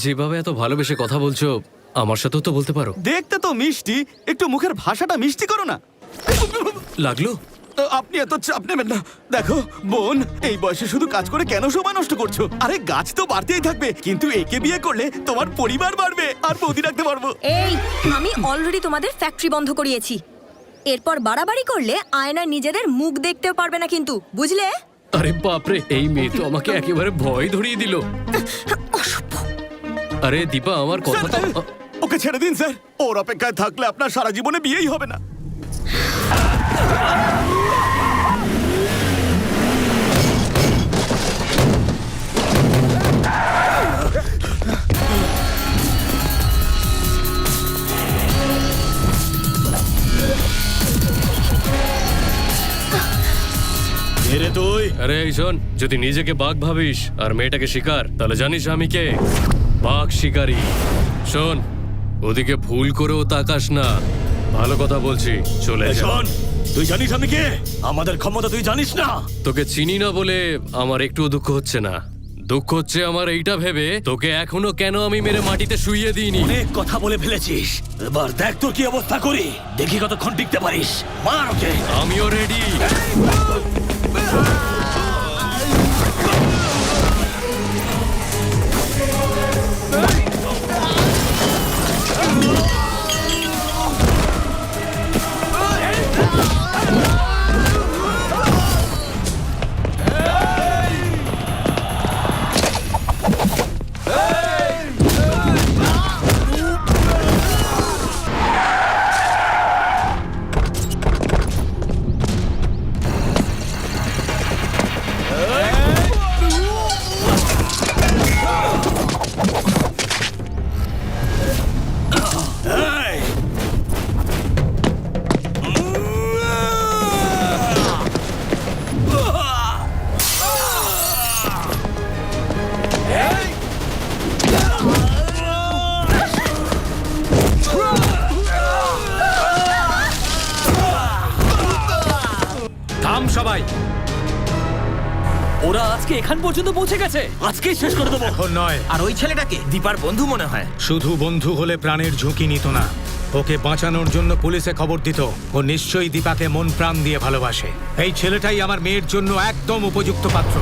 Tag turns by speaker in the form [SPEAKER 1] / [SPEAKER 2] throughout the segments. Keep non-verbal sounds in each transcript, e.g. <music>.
[SPEAKER 1] যেভাবে এত ভালোবেসে কথা বলছো আমার সাথেও তো বলতে পারো।
[SPEAKER 2] দেখতে তো মিষ্টি একটু মুখের ভাষাটা মিষ্টি করো না।
[SPEAKER 1] লাগল?
[SPEAKER 2] আপনি এত চাপ নেবেন না। দেখো বোন এই বয়সে শুধু কাজ করে কেন সময় নষ্ট করছ? আরে গাছ তো বাড়তেই থাকবে কিন্তু একে বিয়ে করলে তোমার পরিবার বাড়বে আর বৌদি রাখতে পারব।
[SPEAKER 3] এই আমি অলরেডি তোমাদের ফ্যাক্টরি বন্ধ করিয়েছি। এরপর বাড়াবাড়ি করলে আয়নায় নিজেদের মুখ দেখতেও পারবে না কিন্তু বুঝলে?
[SPEAKER 1] আরে বাপরে এই মেয়ে তো আমাকে একেবারে ভয় ধরিয়ে দিল। আরে দীপা আমার কথা তো
[SPEAKER 2] ওকে ছেড়ে দিন স্যার। ওর অপেক্ষায় থাকলে আপনার সারা জীবনে বিয়েই হবে না।
[SPEAKER 4] তুই?
[SPEAKER 1] আরে এই শোন যদি নিজেকে বাঘ ভাবিস আর মেয়েটাকে শিকার তাহলে জানিস আমি কে। বাঘ শিকারী। শোন ওদিকে ভুল করেও তাকাস না। ভালো কথা বলছি চলে যা।
[SPEAKER 4] শোন তুই জানিস আমি কে? আমাদের ক্ষমতা তুই জানিস না।
[SPEAKER 1] তোকে চিনি না বলে আমার একটুও দুঃখ হচ্ছে না। দুঃখ হচ্ছে আমার এইটা ভেবে তোকে এখনও কেন আমি মেরে মাটিতে শুইয়ে দিইনি?
[SPEAKER 4] অনেক কথা বলে ফেলেছিস। এবার দেখ তোর কি অবস্থা করি। দেখি কতক্ষণ টিকতে পারিস। মার ওকে।
[SPEAKER 1] আমিও রেডি
[SPEAKER 5] সবাই
[SPEAKER 6] ওরা আজকে এখান পর্যন্ত পৌঁছে গেছে।
[SPEAKER 4] আজকেই শেষ করে দেবো।
[SPEAKER 5] এখন নয়।
[SPEAKER 6] আর ওই ছেলেটাকে দীপার বন্ধু মনে হয়।
[SPEAKER 5] শুধু বন্ধু হলে প্রাণের ঝুঁকি নিত না। ওকে বাঁচানোর জন্য পুলিশে খবর দিত। ও নিশ্চয়ই দীপাকে মন প্রাণ দিয়ে ভালোবাসে। এই ছেলেটাই আমার মেয়ের জন্য একদম উপযুক্ত পাত্র।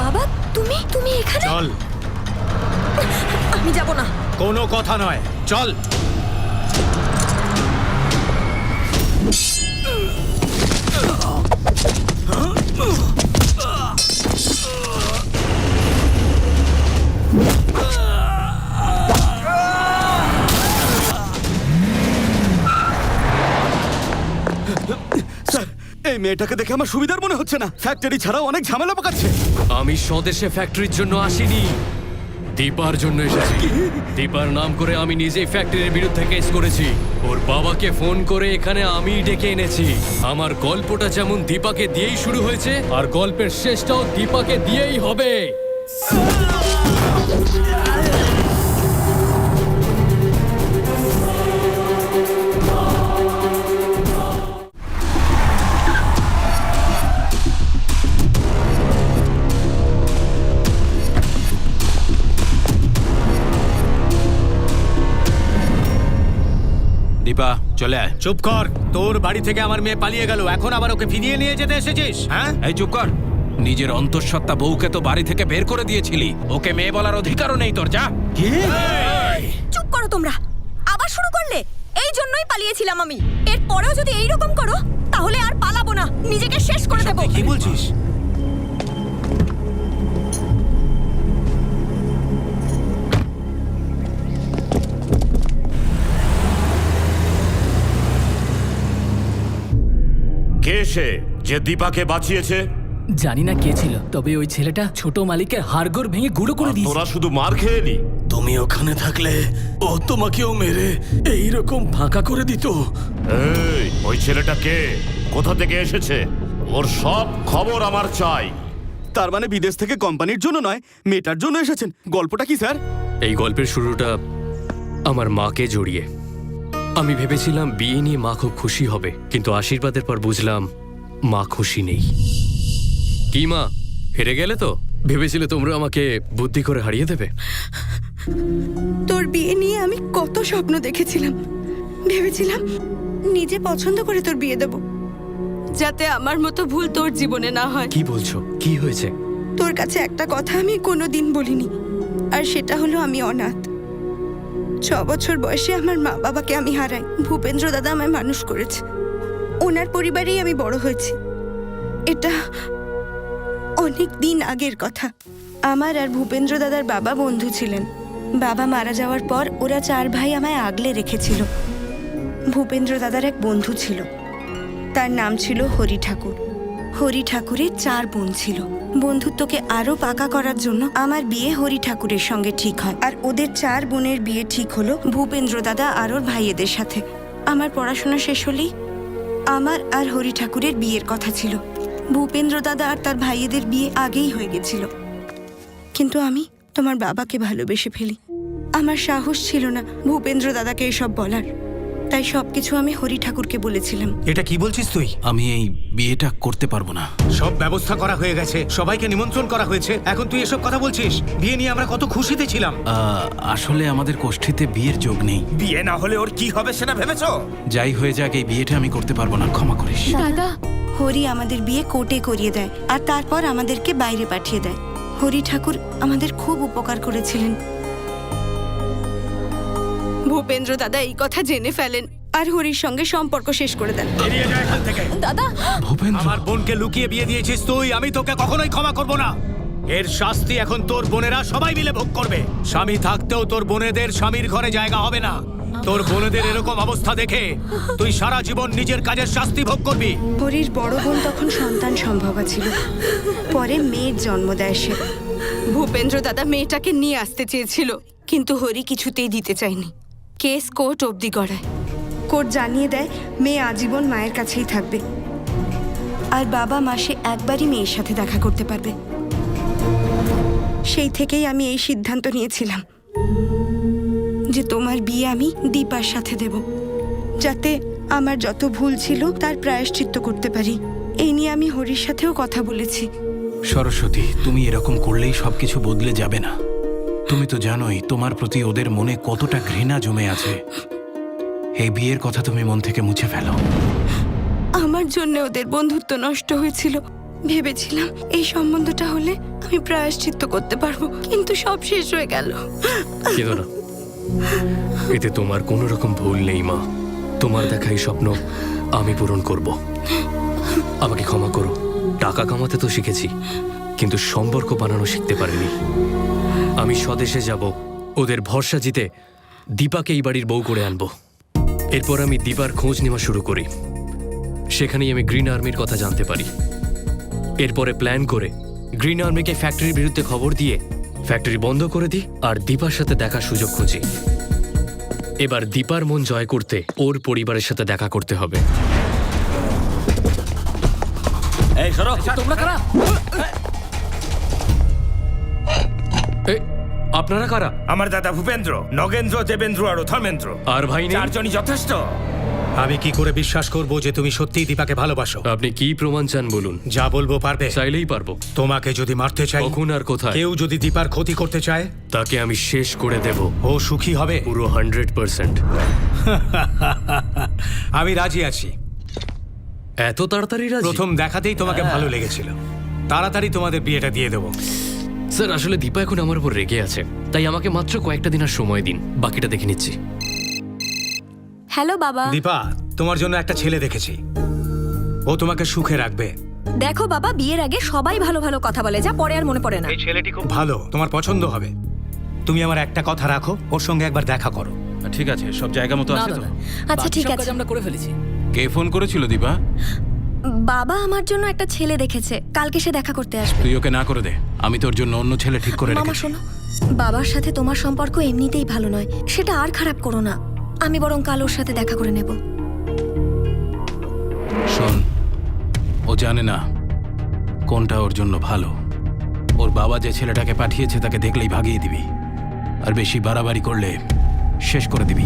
[SPEAKER 3] বাবা তুমি তুমি এখানে?
[SPEAKER 5] চল।
[SPEAKER 3] আমি যাব না।
[SPEAKER 5] কোনো কথা নয়। চল।
[SPEAKER 2] এই মেয়েটাকে দেখে আমার সুবিধার মনে হচ্ছে না। ফ্যাক্টরি ছাড়াও অনেক ঝামেলা পাকাচ্ছে।
[SPEAKER 1] আমি স্বদেশে ফ্যাক্টরির জন্য আসিনি। দীপার জন্য এসেছি। দীপার নাম করে আমি নিজেই ফ্যাক্টরির বিরুদ্ধে কেস করেছি। ওর বাবাকে ফোন করে এখানে আমি ডেকে এনেছি। আমার গল্পটা যেমন দীপাকে দিয়েই শুরু হয়েছে, আর গল্পের শেষটাও দীপাকে দিয়েই হবে।
[SPEAKER 7] চলে আয়।
[SPEAKER 5] চুপ কর। তোর বাড়ি থেকে আমার মেয়ে পালিয়ে গেল। এখন আবার ওকে ফিরিয়ে নিয়ে যেতে এসেছিস? হ্যাঁ?
[SPEAKER 7] এই চুপ কর। নিজের অন্তঃসত্ত্বা বউকে তো বাড়ি থেকে বের করে দিয়েছিলি। ওকে মেয়ে বলার অধিকারও নেই তোর যা।
[SPEAKER 3] চুপ করো তোমরা। আবার শুরু করলে? এই জন্যই পালিয়েছিলাম আমি। এর পরেও যদি এই রকম করো তাহলে আর পালাবো না। নিজেকে শেষ করে দেবো।
[SPEAKER 7] কি বলছিস?
[SPEAKER 4] সে যে দীপাকে বাঁচিয়েছে।
[SPEAKER 6] জানি না কে ছিল তবে ওই ছেলেটা ছোট মালিকের হাড়গোড় ভেঙে গুঁড়ো করে দিয়েছে।
[SPEAKER 4] তোরা শুধু মার খেয়ে এলি তুমি ওখানে থাকলে ও তোমাকেও মেরে এই রকম ফাঁকা করে দিত। এই ওই ছেলেটা কে? কোথা থেকে এসেছে? ওর সব খবর আমার চাই।
[SPEAKER 2] তার মানে বিদেশ থেকে কোম্পানির জন্য নয় মেয়েটার জন্য এসেছেন। গল্পটা কি স্যার?
[SPEAKER 1] এই গল্পের শুরুটা আমার মাকে জড়িয়ে। আমি ভেবেছিলাম বিয়ে নিয়ে মা খুব খুশি হবে কিন্তু আশীর্বাদের পর বুঝলাম মা খুশি নেই। কি মা হেরে গেলে তো? ভেবেছিলে তোমরা আমাকে বুদ্ধি করে হারিয়ে দেবে?
[SPEAKER 8] তোর বিয়ে নিয়ে আমি কত স্বপ্ন দেখেছিলাম। ভেবেছিলাম নিজে পছন্দ করে তোর বিয়ে দেব। যাতে আমার মতো ভুল তোর জীবনে না হয়।
[SPEAKER 1] কি বলছো? কি হয়েছে?
[SPEAKER 8] তোর কাছে একটা কথা আমি কোনোদিন বলিনি আর সেটা হলো আমি অনাথ। ছ বছর বয়সে আমার মা বাবাকে আমি হারাই। ভূপেন্দ্র দাদা আমায় মানুষ করেছে। ওনার পরিবারেই আমি বড় হয়েছি। এটা অনেক দিন আগের কথা। আমার আর ভূপেন্দ্র দাদার বাবা বন্ধু ছিলেন। বাবা মারা যাওয়ার পর ওরা চার ভাই আমায় আগলে রেখেছিল। ভূপেন্দ্র দাদার এক বন্ধু ছিল। তার নাম ছিল হরি ঠাকুর। হরি ঠাকুরের চার বোন ছিল। বন্ধুত্বকে আরও পাকা করার জন্য আমার বিয়ে হরি ঠাকুরের সঙ্গে ঠিক হয়। আর ওদের চার বোনের বিয়ে ঠিক হলো ভূপেন্দ্র দাদা আর ওর ভাইয়েদের সাথে। আমার পড়াশোনা শেষ হলেই আমার আর হরি ঠাকুরের বিয়ের কথা ছিল। ভূপেন্দ্র দাদা আর তার ভাইয়েদের বিয়ে আগেই হয়ে গেছিল। কিন্তু আমি তোমার বাবাকে ভালোবেসে ফেলি। আমার সাহস ছিল না ভূপেন্দ্র দাদাকে এসব বলার। তাই সবকিছু আমি হরি ঠাকুরকে বলেছিলাম।
[SPEAKER 5] এটা কি বলছিস তুই?
[SPEAKER 7] আমি এই বিয়েটা করতে পারব না।
[SPEAKER 5] সব ব্যবস্থা করা হয়ে গেছে সবাইকে নিমন্ত্রণ করা হয়েছে। এখন তুই এসব কথা বলছিস? বিয়ে নিয়ে আমরা কত খুশিতে ছিলাম।
[SPEAKER 7] আহ, আসলে আমাদের গোষ্ঠীতে বিয়ের যোগ নেই।
[SPEAKER 9] বিয়ে না হলে ওর কি হবে সেটা ভেবেছো?
[SPEAKER 7] যাই হয়ে যাক এই বিয়েটা আমি করতে পারব না ক্ষমা করিস।
[SPEAKER 8] দাদা হরি আমাদের বিয়ে কোর্টে করিয়ে দেয় আর তারপর আমাদেরকে বাইরে পাঠিয়ে দেয়। হরি ঠাকুর আমাদের খুব উপকার করেছিলেন। ভূপেন্দ্র দাদা এই কথা জেনে ফেলেন আর হরির সঙ্গে সম্পর্ক শেষ করে দেন।
[SPEAKER 3] দাদা!
[SPEAKER 7] ভূপেন্দ্র!
[SPEAKER 5] আমার বোনকে লুকিয়ে বিয়ে দিয়েছিস তুই আমি তোকে কখনোই ক্ষমা করব না। এর শাস্তি এখন তোর বোনেরা সবাই মিলে ভোগ করবে। স্বামী থাকতেও তোর বোনেদের স্বামীর ঘরে জায়গা হবে না। তোর বোনেদের এরকম অবস্থা দেখে তুই সারা জীবন নিজের কাজের শাস্তি ভোগ করবি।
[SPEAKER 8] হরির বড় বোন তখন সন্তান সম্ভবা ছিল। পরে মেয়ের জন্ম দেয় সে। ভূপেন্দ্র দাদা মেয়েটাকে নিয়ে আসতে চেয়েছিল কিন্তু হরি কিছুতেই দিতে চায়নি। কেস কোর্ট অবধি গড়ায়। কোর্ট জানিয়ে দেয় মেয়ে আজীবন মায়ের কাছেই থাকবে। আর বাবা মাসে একবারই মেয়ের সাথে দেখা করতে পারবে। সেই থেকেই আমি এই সিদ্ধান্ত নিয়েছিলাম যে তোমার বিয়ে আমি দীপার সাথে দেব যাতে আমার যত ভুল ছিল তার প্রায়শ্চিত্ত করতে পারি। এই নিয়ে আমি হরির সাথেও কথা বলেছি।
[SPEAKER 7] সরস্বতী তুমি এরকম করলেই সবকিছু বদলে যাবে না। তুমি তো জানোই তোমার প্রতি ওদের মনে কতটা ঘৃণা জমে আছে। এই বিয়ের কথা তুমি মন থেকে মুছে ফেলো।
[SPEAKER 8] আমার জন্য ওদের বন্ধুত্ব নষ্ট হয়েছিল। ভেবেছিলাম এই সম্বন্ধটা হলে আমি প্রায়শ্চিত্ত করতে পারব কিন্তু সব শেষ হয়ে গেল।
[SPEAKER 1] কেঁদো না। এতে তোমার কোনো রকম ভুল নেই মা। তোমার দেখা এই স্বপ্ন আমি পূরণ করব। আমাকে ক্ষমা করো। টাকা কামাতে তো শিখেছি। কিন্তু সম্পর্ক বানানো শিখতে পারেনি। আমি স্বদেশে যাব ওদের ভরসা জিতে দীপাকে এই বাড়ির বউ করে আনব। এরপর আমি দীপার খোঁজ নেওয়া শুরু করি। সেখানেই আমি গ্রিন আর্মির কথা জানতে পারি। এরপরে প্ল্যান করে গ্রিন আর্মিকে ফ্যাক্টরির বিরুদ্ধে খবর দিয়ে ফ্যাক্টরি বন্ধ করে দিই আর দীপার সাথে দেখার সুযোগ খুঁজি। এবার দীপার মন জয় করতে ওর পরিবারের সাথে দেখা করতে হবে।
[SPEAKER 9] এই সরো।
[SPEAKER 6] তোমরা কারা?
[SPEAKER 1] আপনারা কারা?
[SPEAKER 9] আমার দাদা ভূপেন্দ্র নগেন্দ্র দেবেন্দ্র আর ধর্মেন্দ্র।
[SPEAKER 1] আর ভাই নেই?
[SPEAKER 9] চারজনই যথেষ্ট।
[SPEAKER 5] আমি কি করে বিশ্বাস করব যে তুমি সত্যিই দীপাকে ভালোবাসো?
[SPEAKER 1] আপনি কি প্রমাণ চান বলুন?
[SPEAKER 5] যা বলব পারবে।
[SPEAKER 1] চাইলেই পারব।
[SPEAKER 5] তোমাকে যদি মারতে চাই
[SPEAKER 1] কখন আর কোথায়?
[SPEAKER 5] কেউ যদি দীপার ক্ষতি করতে চায়
[SPEAKER 1] তাকে আমি শেষ করে দেব।
[SPEAKER 5] ও সুখী হবে।
[SPEAKER 1] পুরো হান্ড্রেড পার্সেন্ট। <laughs>
[SPEAKER 5] আমি রাজি আছি।
[SPEAKER 1] এত তাড়াতাড়ি রাজি?
[SPEAKER 5] প্রথম দেখাতেই তোমাকে ভালো লেগেছিল। তাড়াতাড়ি তোমাদের বিয়েটা দিয়ে দেবো।
[SPEAKER 1] স্যার আসলে দীপা এখন আমার উপর রেগে আছে। তাই আমাকে মাত্র কয়েকটা দিন আর সময় দিন। বাকিটা দেখে নিচ্ছি।
[SPEAKER 3] হ্যালো বাবা।
[SPEAKER 5] দীপা তোমার জন্য একটা ছেলে দেখেছি। ও তোমাকে সুখে রাখবে।
[SPEAKER 3] দেখো বাবা বিয়ের আগে সবাই ভালো ভালো কথা বলে যা পরে আর মনে পড়ে না।
[SPEAKER 5] এই ছেলেটি খুব ভালো তোমার পছন্দ হবে। তুমি আমার একটা কথা রাখো ওর সঙ্গে একবার দেখা করো।
[SPEAKER 7] ঠিক আছে সব জায়গা মতো আছে তো?
[SPEAKER 3] আচ্ছা, ঠিক আছে।
[SPEAKER 6] আমরা করে ফেলেছি।
[SPEAKER 7] কে ফোন করেছিল দিবা
[SPEAKER 3] বাবা আমার জন্য একটা ছেলে দেখেছে। কালকে সে দেখা করতে আসবে।
[SPEAKER 7] তুই ওকে না করে দে। আমি তোর জন্য অন্য ছেলে ঠিক করে
[SPEAKER 3] মামা
[SPEAKER 7] রেখেছি।
[SPEAKER 3] শোনো। বাবার সাথে তোমার সম্পর্ক এমনিতেই ভালো নয়। সেটা আর খারাপ করো না। আমি বরং কাল ওর সাথে দেখা করে নেব।
[SPEAKER 7] শোন ও জানে না কোনটা ওর জন্য ভালো। ওর বাবা যে ছেলেটাকে পাঠিয়েছে তাকে দেখলেই ভাগিয়ে দিবি। আর বেশি বাড়াবাড়ি করলে শেষ করে দিবি।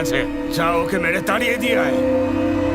[SPEAKER 9] বাচ্চা ছেলেটা এই গাড়িতেই আছে যা ওকে